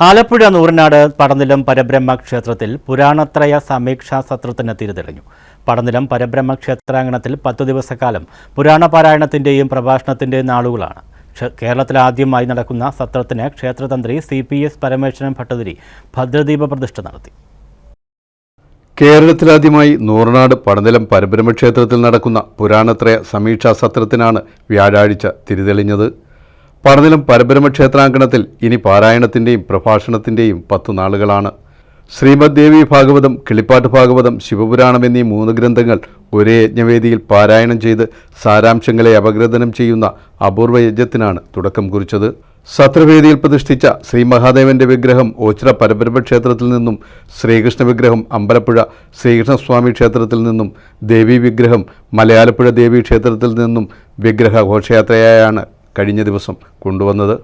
ആലപ്പുഴ നൂറിനാട് പടനിലം പരബ്രഹ്മ ക്ഷേത്രത്തിൽ പുരാണത്രയ സമീക്ഷാ സത്രത്തിന് തിരിതെളിഞ്ഞു. പടനിലം പരബ്രഹ്മ ക്ഷേത്രാങ്കണത്തിൽ പത്തു ദിവസക്കാലം പുരാണ പാരായണത്തിന്റെയും പ്രഭാഷണത്തിന്റെയും നാളുകളാണ്. കേരളത്തിൽ ആദ്യമായി നടക്കുന്ന സത്രത്തിന് ക്ഷേത്രതന്ത്രി C P S Parameswaran Bhattathiri ഭദ്രദീപ പ്രതിഷ്ഠ നടത്തി. കേരളത്തിലാദ്യമായി നൂറനാട് പടനിലം പരബ്രഹ്മക്ഷേത്രത്തിൽ നടക്കുന്ന പുരാണത്രയ സമീക്ഷാ സത്രത്തിനാണ് വ്യാഴാഴ്ച തിരിതെളിഞ്ഞത്. പടനിലം പരബ്രഹ്മ ക്ഷേത്രാങ്കണത്തിൽ ഇനി പാരായണത്തിന്റെയും പ്രഭാഷണത്തിന്റെയും പത്തു നാളുകളാണ്. ശ്രീമദ് ദേവി ഭാഗവതം കിളിപ്പാട്ട് ഭാഗവതം ശിവപുരാണം എന്നീ മൂന്ന് ഗ്രന്ഥങ്ങൾ ഒരേ യജ്ഞവേദിയിൽ പാരായണം ചെയ്ത് സാരാംശങ്ങളെ അപഗ്രഥനം ചെയ്യുന്ന അപൂർവ യജ്ഞത്തിനാണ് തുടക്കം കുറിച്ചത്. സത്രവേദിയിൽ പ്രതിഷ്ഠിച്ച ശ്രീ മഹാദേവന്റെ വിഗ്രഹം ഓച്ചിറ പരബ്രഹ്മ ക്ഷേത്രത്തിൽ നിന്നും ശ്രീകൃഷ്ണ വിഗ്രഹം അമ്പലപ്പുഴ ശ്രീകൃഷ്ണസ്വാമി ക്ഷേത്രത്തിൽ നിന്നും ദേവി വിഗ്രഹം മലയാലപ്പുഴ ദേവി ക്ഷേത്രത്തിൽ നിന്നും വിഗ്രഹ ഘോഷയാത്രയായാണ് കഴിഞ്ഞ ദിവസം കൊണ്ടുവന്നത്.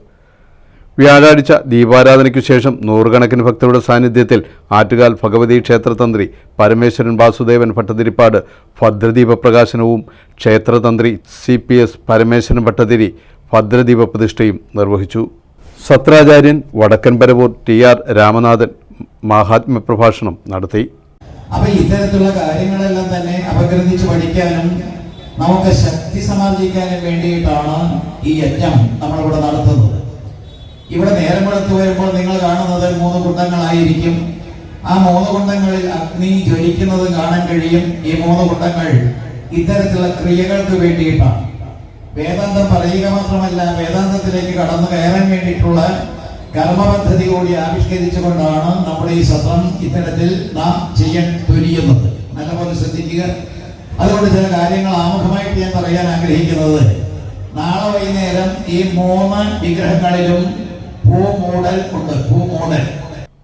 വ്യാഴാഴ്ച ദീപാരാധനയ്ക്കു ശേഷം നൂറുകണക്കിന് ഭക്തരുടെ സാന്നിധ്യത്തിൽ ആറ്റുകാൽ ഭഗവതി ക്ഷേത്രതന്ത്രി പരമേശ്വരൻ വാസുദേവൻ ഭട്ടതിരിപ്പാട് ഭദ്രദീപ പ്രകാശനവും ക്ഷേത്രതന്ത്രി C P S Parameswaran Bhattathiri ഭദ്രദീപ പ്രതിഷ്ഠയും നിർവഹിച്ചു. സത്രാചാര്യൻ വടക്കൻ പരവൂർ ടി ആർ രാമനാഥൻ മാഹാത്മ്യ പ്രഭാഷണം നടത്തി. അപ്പൊ ഇത്തരത്തിലുള്ള കാര്യങ്ങളെല്ലാം തന്നെ അപഗ്രഥിച്ച് പഠിക്കാനും നമുക്ക് ശക്തി സമാർജിക്കാനും വേണ്ടിയിട്ടാണ് ഈ യജ്ഞം നമ്മളിവിടെ നടത്തുന്നത്. ഇവിടെ നേരം വെളുത്ത് വരുമ്പോൾ നിങ്ങൾ കാണുന്നത് മൂന്ന് കുണ്ടങ്ങളായിരിക്കും. ആ മൂന്ന് കുണ്ടങ്ങളിൽ അഗ്നി ജ്വലിക്കുന്നത് കാണാൻ കഴിയും. ഈ മൂന്ന് കുണ്ടങ്ങൾ ഇത്തരത്തിലുള്ള ക്രിയകൾക്ക് വേണ്ടിയിട്ടാണ്. വേദാന്തം പറയുക മാത്രമല്ല വേദാന്തത്തിലേക്ക് കടന്നു കയറാൻ വേണ്ടിയിട്ടുള്ള കർമ്മപദ്ധതി കൂടി ആവിഷ്കരിച്ചുകൊണ്ടാണ് നമ്മുടെ ഈ സത്രം ഇത്തരത്തിൽ നാം ചെയ്യാൻ തുനിയുന്നത്. നല്ലപോലെ ശ്രദ്ധിക്കുക. അതുകൊണ്ട് ചില കാര്യങ്ങൾ ആമുഖമായിട്ട് ഞാൻ പറയാൻ ആഗ്രഹിക്കുന്നത്. നാളെ വൈകുന്നേരം ഈ മൂന്ന് വിഗ്രഹങ്ങളിലും പൂമൂടൽ ഉണ്ട്. പൂമൂടൽ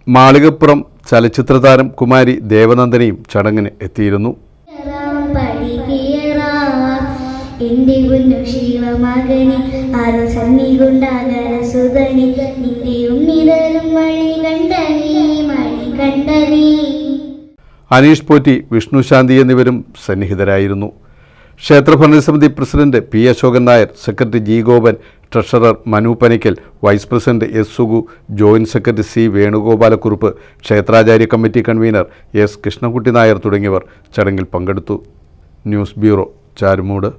മാളികപ്പുറം ചലച്ചിത്ര താരം കുമാരി ദേവനന്ദനയും ചടങ്ങിന് എത്തിയിരുന്നു. എന്റെ കുഞ്ഞു ശിവമകനി അനീഷ് പോറ്റി വിഷ്ണു ശാന്തി എന്നിവരും സന്നിഹിതരായിരുന്നു. ക്ഷേത്ര ഭരണസമിതി president P Ashokan Nair secretary G Gopan treasurer Manu Panickal vice president S Sugu joint secretary C Venugopalakkurup ക്ഷേത്രാചാര്യ committee convener S Krishnankutty Nair തുടങ്ങിയവർ ചടങ്ങിൽ പങ്കെടുത്തു. News bureau Charummood.